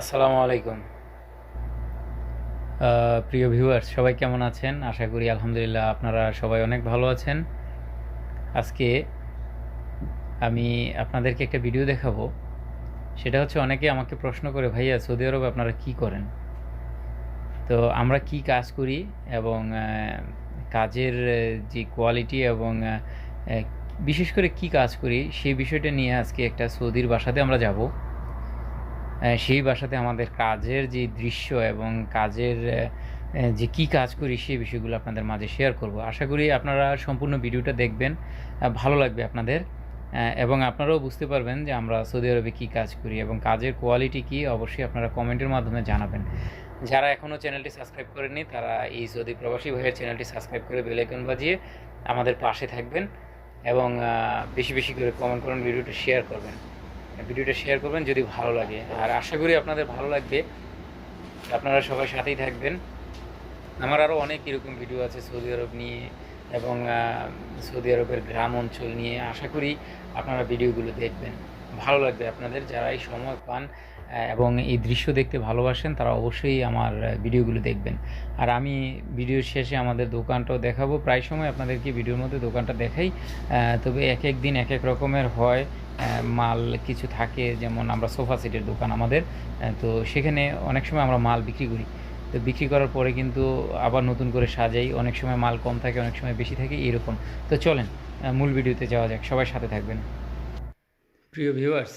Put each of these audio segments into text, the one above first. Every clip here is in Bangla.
আসসালামু আলাইকুম। প্রিয় ভিউয়ার্স সবাই কেমন আছেন? আশা করি আলহামদুলিল্লাহ আপনারা সবাই অনেক ভালো আছেন। আজকে আমি আপনাদেরকে একটা ভিডিও দেখাবো। সেটা হচ্ছে অনেকে আমাকে প্রশ্ন করে, ভাইয়া, সৌদি আরবে আপনারা কি করেন? তো আমরা কি কাজ করি এবং কাজের যে কোয়ালিটি এবং বিশেষ করে কি কাজ করি, সেই বিষয়টা নিয়ে আজকে একটা সৌদির বাসাতে আমরা যাব। সেই বাসাতে আমাদের কাজের যে দৃশ্য এবং কাজের যে কি কাজ করি সেই বিষয়গুলো আপনাদের মাঝে শেয়ার করব। আশা করি আপনারা সম্পূর্ণ ভিডিওটা দেখবেন ভালো লাগবে আপনাদের। এবং আপনারাও বুঝতে পারবেন যে আমরা সৌদি আরবে কী কাজ করি এবং কাজের কোয়ালিটি কী, অবশ্যই আপনারা কমেন্টের মাধ্যমে জানাবেন। যারা এখনও চ্যানেলটি সাবস্ক্রাইব করেনি তারা এই সৌদি প্রবাসী ভাইয়ের চ্যানেলটি সাবস্ক্রাইব করে বেলাইকন বাজিয়ে আমাদের পাশে থাকবেন এবং বেশি বেশি করে কমেন্ট করুন, ভিডিওটা শেয়ার করবেন। ভিডিওটা শেয়ার করবেন যদি ভালো লাগে। আর আশা করি আপনাদের ভালো লাগবে। আপনারা সবাই সাথেই থাকবেন। আমার আরও অনেক এরকম ভিডিও আছে সৌদি আরব নিয়ে এবং সৌদি আরবের গ্রাম অঞ্চল নিয়ে। আশা করি আপনারা ভিডিওগুলো দেখবেন। ভালো লাগবে আপনাদের। যারাই সময় পান এবং এই দৃশ্য দেখতে ভালোবাসেন, তারা অবশ্যই আমার ভিডিওগুলো দেখবেন। আর আমি ভিডিওর শেষে আমাদের দোকানটাও দেখাবো। প্রায় সময় আপনাদেরকে ভিডিওর মধ্যে দোকানটা দেখাই। তবে এক এক দিন এক এক রকমের হয় মাল কিছু থাকে, যেমন আমরা সোফা সেটের দোকান আমাদের তো সেখানে অনেক সময় আমরা মাল বিক্রি করি। তো বিক্রি করার পরে কিন্তু আবার নতুন করে সাজাই, অনেক সময় মাল কম থাকে, অনেক সময় বেশি থাকে, এরকম। তো চলেন মূল ভিডিওতে যাওয়া যাক, সবাই সাথে থাকবেন। প্রিয় ভিউয়ার্স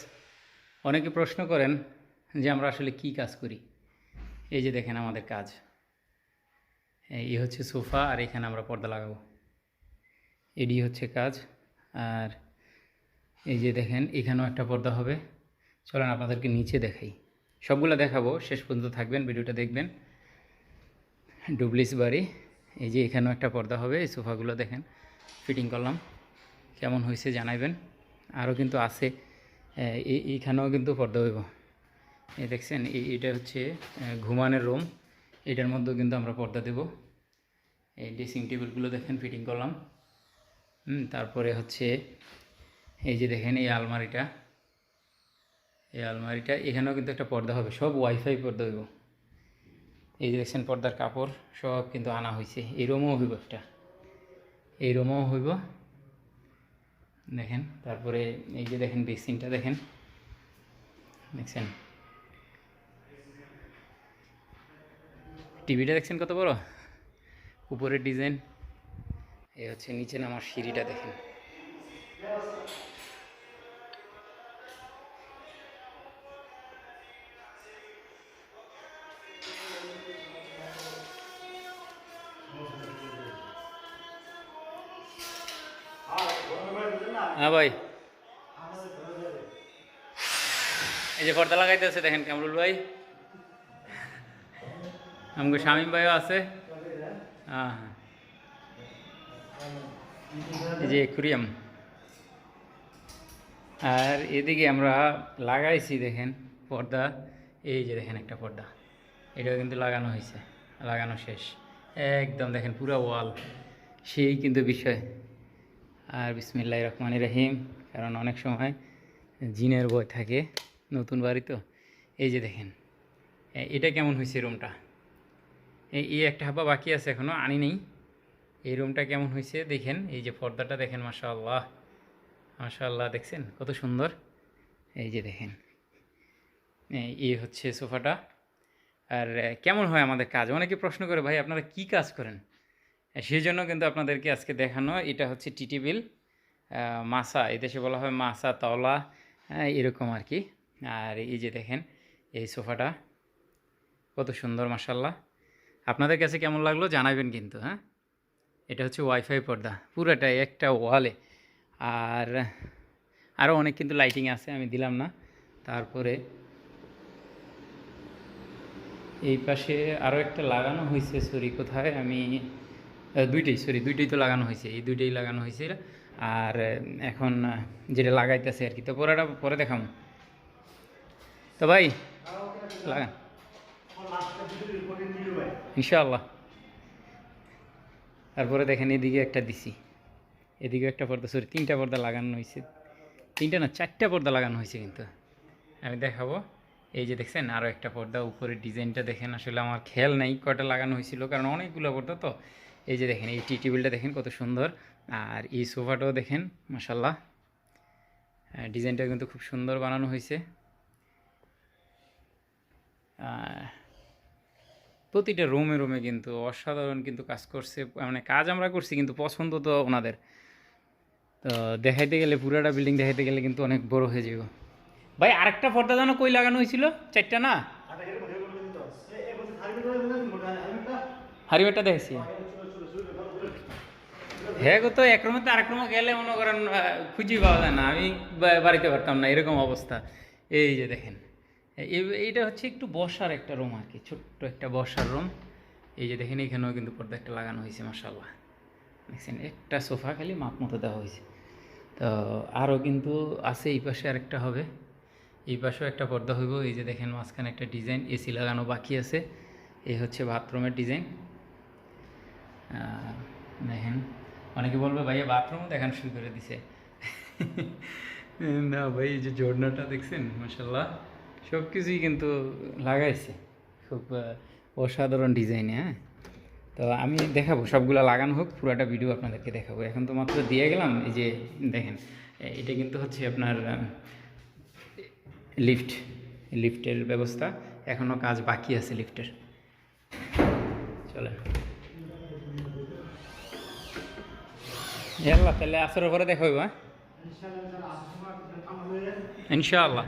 অনেকে প্রশ্ন করেন যে আমরা আসলে কি কাজ করি। এই যে দেখেন আমাদের কাজ। এই হচ্ছে সোফা আর এখানে আমরা পর্দা লাগাবো। এডি হচ্ছে কাজ। আর এই যে দেখেন, এখানেও একটা পর্দা হবে। চলেন আপনাদেরকে নিচে দেখাই। সবগুলো দেখাবো, শেষ পর্যন্ত থাকবেন, ভিডিওটা দেখবেন। ডুবলিস বাড়ি, এই যে এখানেও একটা পর্দা হবে, এই সোফাগুলো দেখেন, ফিটিং করলাম। কেমন হয়েছে জানাইবেন। আরও কিন্তু আছে এই এইখানেও কিন্তু পর্দা হইব। এই দেখছেন এটা হচ্ছে ঘুমানোর রুম এটার মধ্যেও কিন্তু আমরা পর্দা দেব। এই ড্রেসিং টেবিলগুলো দেখেন ফিটিং করলাম। তারপরে হচ্ছে, এই যে দেখেন, এই আলমারিটা। এই আলমারিটা, এখানেও কিন্তু একটা পর্দা হবে। সব ওয়াইফাই পর্দা হইব। এই যে দেখছেন, পর্দার কাপড় সব কিন্তু আনা হয়েছে এই রুমও হইব একটা। এই রুমও হইব। দেখেন, তারপরে এই যে দেখেন বেসিনটা দেখেন। দেখছেন? টিভিটা দেখছেন কত বড়? উপরের ডিজাইন। এ হচ্ছে নিচে নামার সিঁড়িটা দেখেন। হ্যাঁ ভাই। এই যে পর্দা লাগাইতেছে, দেখেন কামরুল ভাই। আমাকে শামীম ভাইও আছে। হ্যাঁ হ্যাঁ এই যে একুরিয়াম আর এদিকে আমরা লাগাইছি দেখেন পর্দা। এই যে দেখেন একটা পর্দা। এটাও কিন্তু লাগানো হয়েছে, লাগানো শেষ। একদম দেখেন পুরো ওয়াল। সেই কিন্তু বিষয়। আর বিসমিল্লাহ রহমান রহিম, কারণ অনেক সময় জিনের বই থাকে নতুন বাড়ি তো। এই যে দেখেন এটা কেমন হয়েছে রুমটা এই একটা হাবা বাকি আছে এখনও আনি নেই। এই রুমটা কেমন হয়েছে দেখেন, এই যে পর্দাটা দেখেন, মাশাআল্লাহ। মাশাআল্লাহ, দেখছেন? কত সুন্দর। এই যে দেখেন এই হচ্ছে সোফাটা। আর কেমন হয় আমাদের কাজ? অনেকে প্রশ্ন করে, ভাই, আপনারা কি কাজ করেন? সেই জন্য কিন্তু আপনাদেরকে আজকে দেখানো, এটা হচ্ছে টিটি বিল মাসা এদেশে বলা হয় মাসা তলা এরকম আর কি। আর এই যে দেখেন, এই সোফাটা। কত সুন্দর মাসাল্লাহ আপনাদের কাছে কেমন লাগল জানাবেন কিন্তু হ্যাঁ? এটা হচ্ছে ওয়াইফাই পর্দা, পুরাটাই একটা ওয়ালে আর আরও অনেক কিন্তু লাইটিং আছে, আমি দিলাম না। তারপরে এই পাশে আরও একটা লাগানো হয়েছে সরি কোথায়? আমি দুইটাই সরি দুইটাই তো লাগানো হয়েছে এই দুইটাই লাগানো হয়েছে আর এখন যেটা লাগাইতেছে আর কি, তো পরেটা, পরে দেখাম তো ভাই লাগান ইনশাআল্লাহ। তারপরে দেখেন এদিকে একটা দিছি। এদিকে একটা পর্দা সরি তিনটা পর্দা লাগানো হয়েছে তিনটা না, চারটা পর্দা লাগানো হয়েছে কিন্তু। আমি দেখাবো। এই যে দেখছেন আরও একটা পর্দা উপরে ডিজাইনটা দেখেন। আসলে আমার খেয়াল নেই কয়টা লাগানো হয়েছিল কারণ অনেকগুলো পর্দা তো। এই যে দেখেন, এই টি টেবিলটা দেখেন কত সুন্দর। আর এই সোফাটাও দেখেন মাসাল্লাহ ডিজাইনটা কিন্তু খুব সুন্দর বানানো হয়েছে প্রতিটা রুমে রুমে কিন্তু অসাধারণ কিন্তু কাজ করছে। মানে কাজ আমরা করছি, কিন্তু পছন্দ তো ওনাদের। তো দেখাইতে গেলে, পুরাটা বিল্ডিং দেখাইতে গেলে কিন্তু অনেক বড় হয়ে যাবে ভাই, আরেকটা পর্দা যেন কই লাগানো হয়েছিল? চারটা না? হারিবেটা দেখেছি হ্যাঁ গো তো, এক রুমে তো আরেক রুমে গেলে মনে করেন খুঁজে পাওয়া যায় না। আমি বাড়িতে পারতাম না, এরকম অবস্থা। এই যে দেখেন। এইটা হচ্ছে একটু বসার একটা রুম আর কি, ছোট্ট একটা বসার রুম এই যে দেখেন, এখানেও কিন্তু পর্দা একটা লাগানো হয়েছে মাসাল্লাহ দেখছেন, একটা সোফা খালি মাপ মতো দেওয়া হয়েছে। তো আরও কিন্তু আছে, এই পাশে আরেকটা হবে। এই পাশেও একটা পর্দা হইব। এই যে দেখেন, মাঝখানে একটা ডিজাইন এসি লাগানো বাকি আছে। এই হচ্ছে বাথরুমের ডিজাইন দেখেন, অনেকে বলবে, ভাইয়া, বাথরুমও দেখান শুরু করে দিছে। না, ভাই, এই যে জোড়নাটা দেখছেন মাসাল্লাহ সব কিছুই কিন্তু লাগাইছে। খুব অসাধারণ ডিজাইনে হ্যাঁ? তো আমি দেখাবো, সবগুলো লাগানো হোক, পুরোটা ভিডিও আপনাদেরকে দেখাবো। এখন তো মাত্র দিয়ে গেলাম, এই যে দেখেন এটা কিন্তু হচ্ছে আপনার লিফট লিফটের ব্যবস্থা। এখনও কাজ বাকি আছে লিফটের চলেন। ইয়াল্লা তাহলে আসরের পরে দেখা হইব হ্যাঁ? ইনশাআল্লাহ।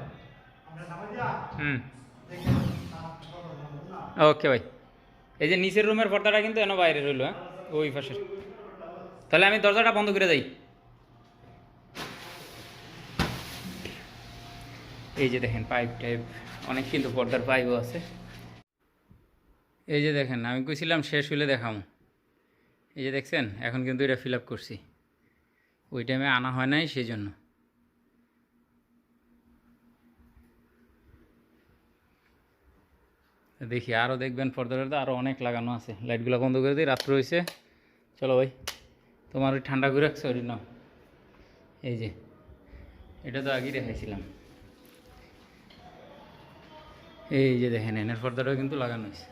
হুম। ওকে ভাই। এই যে নিচের রুমের পর্দাটা কিন্তু এনে বাইরে রইল হ্যাঁ? ওই পাশের। তাহলে আমি দরজাটা বন্ধ করে যাই এই যে দেখেন পাইপ টাইপ অনেক কিন্তু পর্দার পাইপও আছে। এই যে দেখেন আমি কইছিলাম শেষ হইলে দেখাম। এই যে দেখছেন এখন কিন্তু এটা ফিল আপ করছি। ওই টাইমে আনা হয় নাই সেই জন্য দেখি আরও দেখবেন পর্দাটা আরও অনেক লাগানো আছে। লাইটগুলো বন্ধ করে দিই, রাত্র হয়েছে চলো ভাই, তোমার ওই ঠান্ডা করে রাখছো নাও। এই যে, এটা তো আগেই দেখাইছিলাম। এই যে দেখেন, এনের পর্দাটাও কিন্তু লাগানো হয়েছে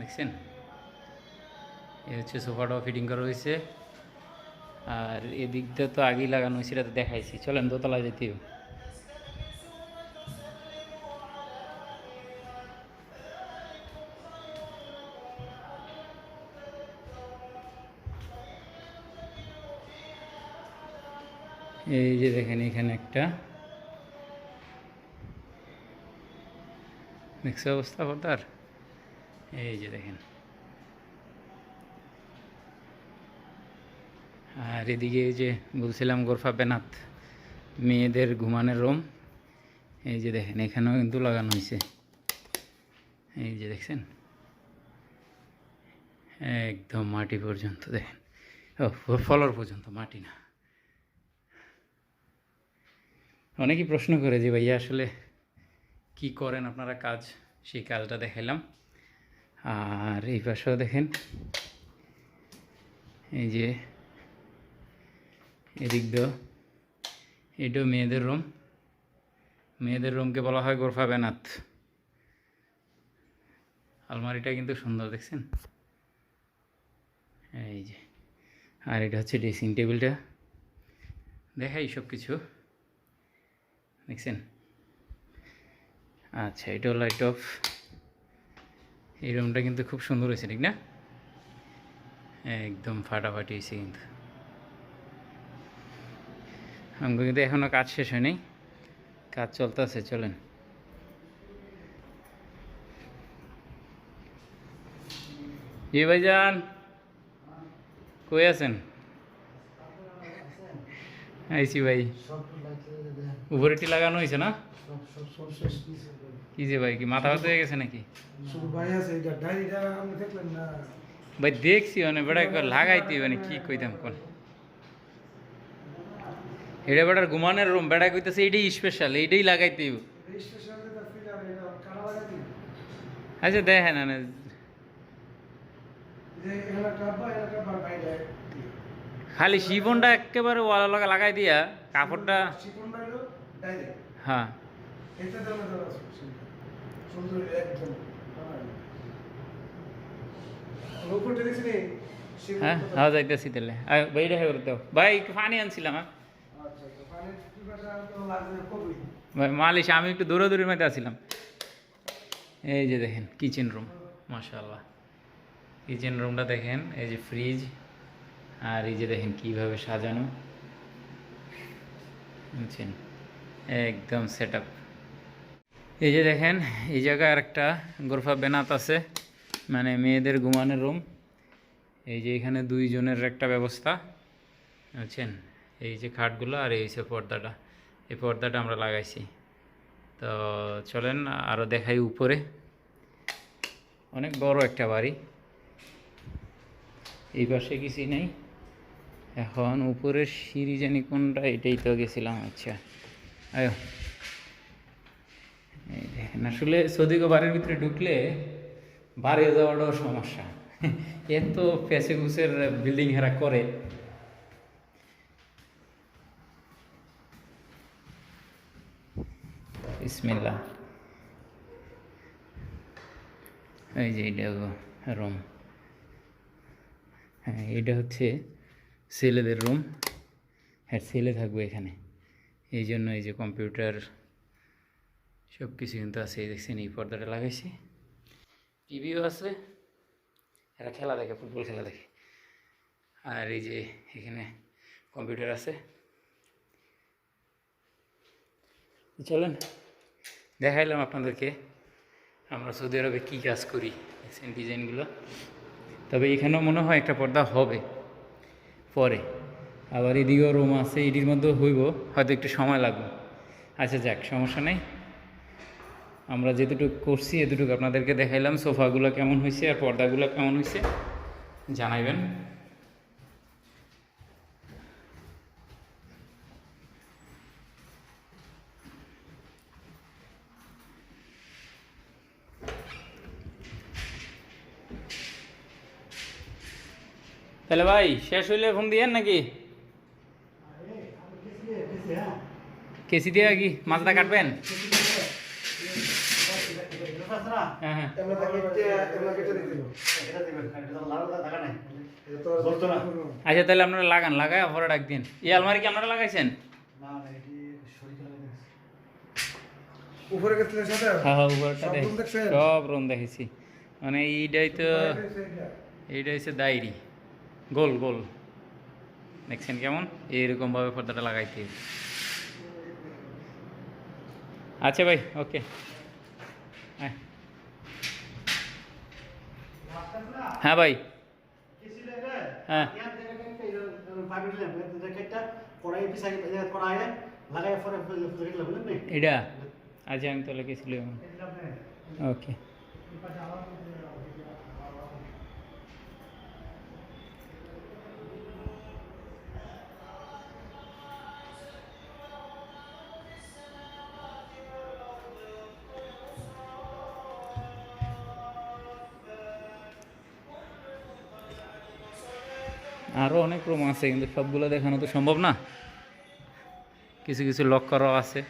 দেখছেন? এই হচ্ছে সোফাটাও ফিটিং করা হয়েছে আর এদিকটা তো আগেই লাগানো হয়েছে এটা তো দেখাইছি। চলেন দোতলা যেতে এই যে দেখেন এখানে একটা। দেখছে অবস্থা পর্দার এই যে দেখেন। আর এদিকে যে বলছিলাম গোরফা বেনাত, মেয়েদের ঘুমানোর রুম। এই যে দেখেন, এখানেও কিন্তু লাগানো হয়েছে। এই যে দেখছেন? একদম মাটি পর্যন্ত দেখেন। ও ফলর পর্যন্ত, মাটি না। অনেকেই প্রশ্ন করে যে ভাইয়া আসলে কি করেন? আপনারা কাজ, সেই কাজটা দেখাইলাম। আর এই পাশেও দেখেন, এই যে এদিক দিয়েও, এটাও মেয়েদের রুম। মেয়েদের রুমকে বলা হয় গোরফা বেনাত। আলমারিটা কিন্তু সুন্দর, দেখছেন? এই যে, আর এটা হচ্ছে ড্রেসিং টেবিলটা। দেখাই সব কিছু দেখছেন? আচ্ছা এটাও লাইট অফ এই রুমটা কিন্তু খুব সুন্দর হয়েছে, ঠিক না? একদম ফাটাফাটি হয়েছে কিন্তু। আমাকে কিন্তু এখনও কাজ শেষ হয়নি। কাজ চলতেছে চলেন। জি ভাইজান, কই আছেন? আইসি ভাই। উপরেটি লাগানো হয়েছে না? কি যে ভাই, কি মাথা ব্যথা হয়ে গেছে নাকি? শুধু ভাই আছে এটা ডায়েরিটা আপনি দেখলেন না ভাই দেখছি মানে বেড়া একবার লাগাইতে মানে কি কইতাম কোন? এটা বেড়ার ঘুমানোর রুম বেড়া কইতেছে এইটাই স্পেশাল এইটাই লাগাইতে হইব। রেজিস্ট্রেশন যেটা ফিগার এটা কারা লাগাই আচ্ছা দেখেন না না, যে এলাকা বা এলাকা বা বাইরে খালি শিবনটা একেবারে ওয়ালা লাগা লাগাই দিয়া কাপড়টা হ্যাঁ। হ্যাঁ হ্যাঁ যাইতেছি তাহলে। ভাই একটু পানি আনছিলাম হ্যাঁ? আচ্ছা আচ্ছা ভাই মালিশ আমি একটু দৌড়াদৌড়ির মধ্যে আছিলাম। এই যে দেখেন কিচেন রুম মাশাআল্লাহ। কিচেন রুমটা দেখেন এই যে ফ্রিজ আর এই যে দেখেন কীভাবে সাজানো। বুঝছেন? একদম সেট এই যে দেখেন, এই জায়গায় আরেকটা গোরফা বেনাত আছে মানে মেয়েদের ঘুমানোর রুম এই যে এখানে দুইজনের একটা ব্যবস্থা, বুঝছেন? এই যে খাটগুলো আর এই যে পর্দাটা। এই পর্দাটা আমরা লাগাইছি। তো চলেন আরও দেখাই উপরে। অনেক বড় একটা বাড়ি। এই পাশে কিছুই নেই। এখন উপরের সিঁড়ি জানি কোনটা, এটাই তো গেছিলাম আচ্ছা। আয়ো। দেখেন, আসলে সৌদি বাড়ির ভিতরে ঢুকলে বাড়ি যাওয়াটাও সমস্যা। এত পেছে গুছের বিল্ডিং হেরা করে। ইসমিল্লা এই যে এটা রুম হ্যাঁ এটা হচ্ছে ছেলেদের রুম হ্যাঁ ছেলে থাকবে এখানে। এই জন্য এই যে কম্পিউটার সব কিছু কিন্তু আছে, এই দেখছেন, এই পর্দাটা লাগাইছি। টিভিও আছে। এরা খেলা দেখে, ফুটবল খেলা দেখে। আর এই যে এখানে কম্পিউটার আছে। চলেন, দেখাইলাম আপনাদেরকে আমরা সৌদি আরবে কী কাজ করি ডিজাইনগুলো তবে এখানেও মনে হয় একটা পর্দা হবে। পরে। আবার এদিকেও রুম আছে, এটির মধ্যেও হইব, হয়তো একটু সময় লাগবে। আচ্ছা যাক, সমস্যা নেই। আমরা যেটুকু করছি, এতটুকু আপনাদেরকে দেখাইলাম। সোফাগুলো কেমন হয়েছে আর পর্দাগুলো কেমন হয়েছে জানাইবেন। তাহলে ভাই শেষ হইলে ফোন দিয়েন নাকি? কেসি দিয়ে কি? মাছটা কাটবেন? হ্যাঁ হ্যাঁ। আচ্ছা তাহলে আপনারা লাগান লাগায় পরে ডাক দিন। এই আলমারি কি আপনারা লাগাইছেন? উপরে হ্যাঁ হ্যাঁ উপরটা? সব রুম দেখেছি। মানে এইটাই তো এইটা হচ্ছে ডায়েরি। গোল গোল। দেখছেন কেমন? এইরকমভাবে পর্দাটা লাগাইতে। আচ্ছা ভাই, ওকে। হ্যাঁ। হ্যাঁ ভাই। হ্যাঁ। এটা? আচ্ছা আমি তো লেগেছিলাম ওকে। অনেক রুম আছে, কিন্তু সবগুলো দেখানো তো সম্ভব না। কিছু কিছু লক করাও আছে।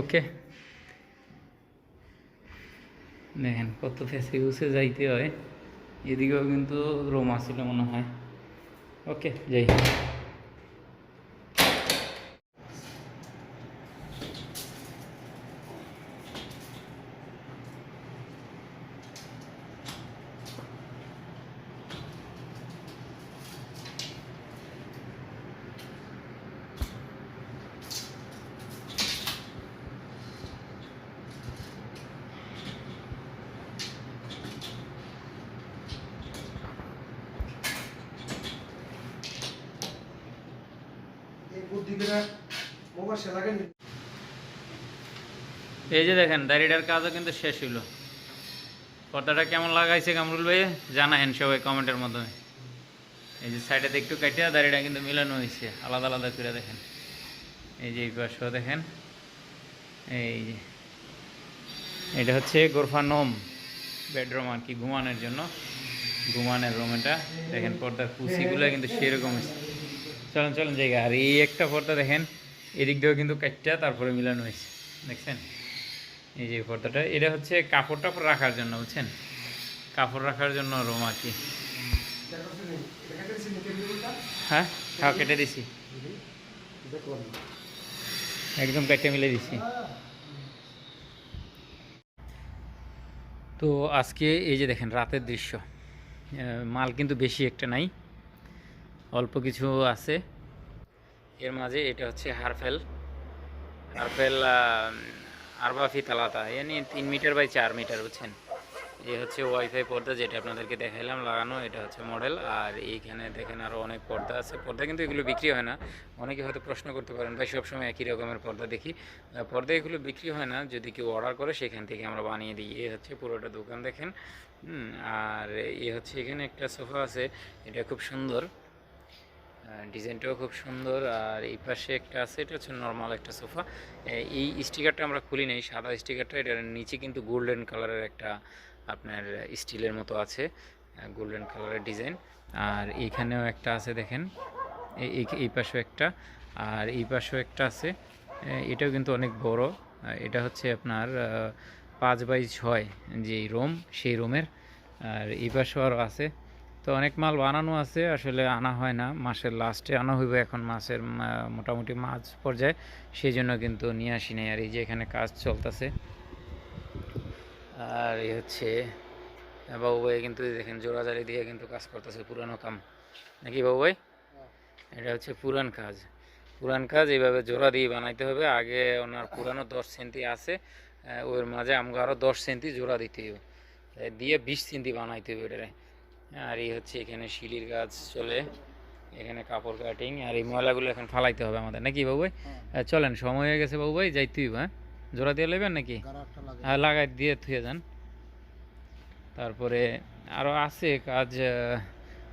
ওকে দেখেন, কত ফেসে উসে যাইতে হয়। এদিকেও কিন্তু রুম আসছিল মনে হয়। ওকে যাই। এই যে দেখেন, দাড়িটার কাজও কিন্তু শেষ হইল। পর্দাটা কেমন লাগাইছে কামরুল ভাই জানায়েন সবাই কমেন্টের মাধ্যমে। এই যে সাইডে একটু কাটিয়া দাড়িটা কিন্তু মিলানো হয়েছে আলাদা আলাদা করে দেখেন। এই যে এই দেখেন, এই যে। এটা হচ্ছে গোরফা নোম, বেডরুম আর কি, ঘুমানোর জন্য। ঘুমানোর রুম এটা। দেখেন পর্দার কুচিগুলো কিন্তু সেরকম হয়েছে চলেন চলেন, জায়গা। আর এই একটা পর্দা দেখেন, এদিক দিয়েও কিন্তু কাটটা, তারপরে মিলানো হয়েছে। দেখছেন? এই যে পর্দাটা, এটা হচ্ছে কাপড় টাপড় রাখার জন্য, বুঝছেন? কাপড় রাখার জন্য রুম আর কি। হ্যাঁ? হ্যাঁ কেটে দিছি। একদম কেটে মিলে দিছি। তো আজকে এই যে দেখেন, রাতের দৃশ্য। মাল কিন্তু বেশি একটা নাই। অল্প কিছু আছে। এর মাঝে এটা হচ্ছে হারফেল। হারফেল আরবাফি তালাতা। ইয়ানি তিন মিটার বাই চার মিটার, বুঝছেন? এই হচ্ছে ওয়াইফাই পর্দা যেটা আপনাদেরকে দেখাইলাম লাগানো, এটা হচ্ছে মডেল। আর এইখানে দেখেন আরও অনেক পর্দা আছে। পর্দা কিন্তু এগুলো বিক্রি হয় না। অনেকে হয়তো প্রশ্ন করতে পারেন, ভাই, সবসময় একই রকমের পর্দা দেখি? পর্দা এগুলো বিক্রি হয় না। যদি কেউ অর্ডার করে, সেখান থেকে আমরা বানিয়ে দিই। এই হচ্ছে পুরোটা দোকান, দেখেন। আর এই হচ্ছে এখানে একটা সোফা আছে। এটা খুব সুন্দর। ডিজাইনটাও খুব সুন্দর। আর এই পাশে একটা আছে, এটা হচ্ছে নর্মাল একটা সোফা। এই স্টিকারটা আমরা খুলি নাই, সাদা স্টিকারটা, এটার নিচে কিন্তু গোল্ডেন কালারের একটা আপনার স্টিলের মতো আছে গোল্ডেন কালারের ডিজাইন আর এইখানেও একটা আছে দেখেন এই- পাশেও একটা। আর এই পাশেও একটা আছে এটাও কিন্তু অনেক বড়। এটা হচ্ছে আপনার পাঁচ বাই ছয় যে রুম সেই রুমের আর এই পাশেও আরও আছে তো অনেক মাল বানানো আছে আসলে আনা হয় না। মাসের লাস্টে আনা হইবে এখন মাসের মোটামুটি মাঝ পর্যায়ে। সেই জন্য কিন্তু নিয়ে আসি নাই আর এই যে এখানে কাজ চলতেছে। আর এই হচ্ছে বাবু ভাই কিন্তু দেখেন জোড়াজালি দিয়ে কিন্তু কাজ করতেছে পুরানো কাম। নাকি বাবু ভাই? এটা হচ্ছে পুরান কাজ। পুরান কাজ এইভাবে জোড়া দিয়ে বানাইতে হবে। আগে ওনার পুরানো দশ সেন্টি আছে ওর মাঝে আমাকে আরও দশ সেন্টি জোড়া দিতে হবে। দিয়ে বিশ সেন্টি বানাইতে হবে এটারে আর এই হচ্ছে এখানে শিলির গাছ চলে এখানে কাপড় কাটিং আর এই ময়লাগুলো এখন ফালাইতে হবে আমাদের। নাকি বাবু ভাই? আহ, চলেন সময় হয়ে গেছে বাবু ভাই যাইতেই হ্যাঁ? জোড়া দিয়ে নেবেন নাকি? হ্যাঁ লাগাই দিয়ে থুয়ে যান। তারপরে আরও আছে কাজ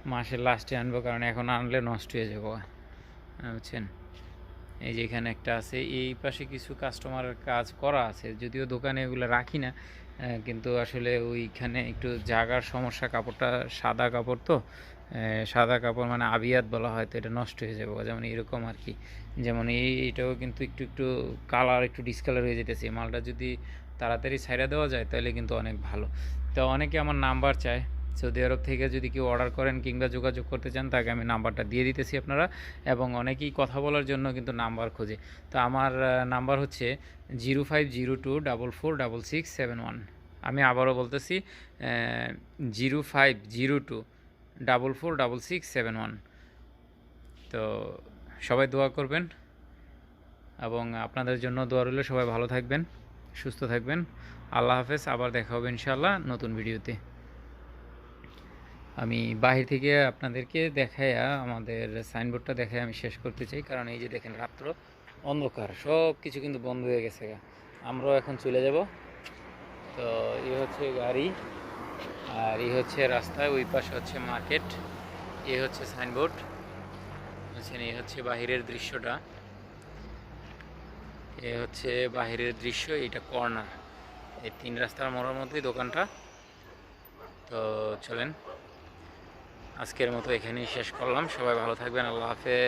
মাসের লাস্টে আনব কারণ এখন আনলে নষ্ট হয়ে যাব। বুঝছেন? এই যে এখানে একটা আছে এই পাশে কিছু কাস্টমারের কাজ করা আছে যদিও দোকানে এগুলো রাখি না কিন্তু আসলে ওইখানে একটু জাগার সমস্যা, কাপড়টা সাদা কাপড় তো সাদা কাপড় মানে আবিয়াত বলা হয় তো এটা নষ্ট হয়ে যাবে, যেমন এরকম আর কি। যেমন এই, এটাও কিন্তু একটু একটু কালার একটু ডিসকালার হয়ে যেতেছে। মালটা যদি তাড়াতাড়ি ছাইড়া দেওয়া যায় তাহলে কিন্তু অনেক ভালো। তো অনেকে আমার নাম্বার চায়। সৌদি আরব থেকে যদি কেউ অর্ডার করেন কিংবা যোগাযোগ করতে চান, তাকে আমি নাম্বারটা দিয়ে দিতেছি আপনারা এবং অনেকেই কথা বলার জন্য কিন্তু নাম্বার খোঁজে। তো আমার নাম্বার হচ্ছে zero five zero two double four double six seven one. আমি আবারও বলতেছি zero five zero two double four double six seven one. তো সবাই দোয়া করবেন এবং আপনাদের জন্য দোয়া রইল, সবাই ভালো থাকবেন, সুস্থ থাকবেন। আল্লাহ হাফেজ, আবার দেখা হবে ইনশাল্লাহ নতুন ভিডিওতে। আমি বাহির থেকে আপনাদেরকে দেখাইয়া আমাদের সাইনবোর্ডটা দেখায় আমি শেষ করতে চাই। কারণ এই যে দেখেন রাত্র, অন্ধকার সব কিছু কিন্তু বন্ধ হয়ে গেছে। আমরাও এখন চলে যাব। তো এই হচ্ছে গাড়ি, আর এই হচ্ছে রাস্তায় ওই পাশে হচ্ছে মার্কেট, এ হচ্ছে সাইনবোর্ড বুঝছেন, এই হচ্ছে বাহিরের দৃশ্যটা। এ হচ্ছে বাহিরের দৃশ্য এটা কর্নার। এই তিন রাস্তার মোড়ের মধ্যেই দোকানটা। তো চলেন। আজকের মতো এখানেই শেষ করলাম। সবাই ভালো থাকবেন আল্লাহ হাফেজ।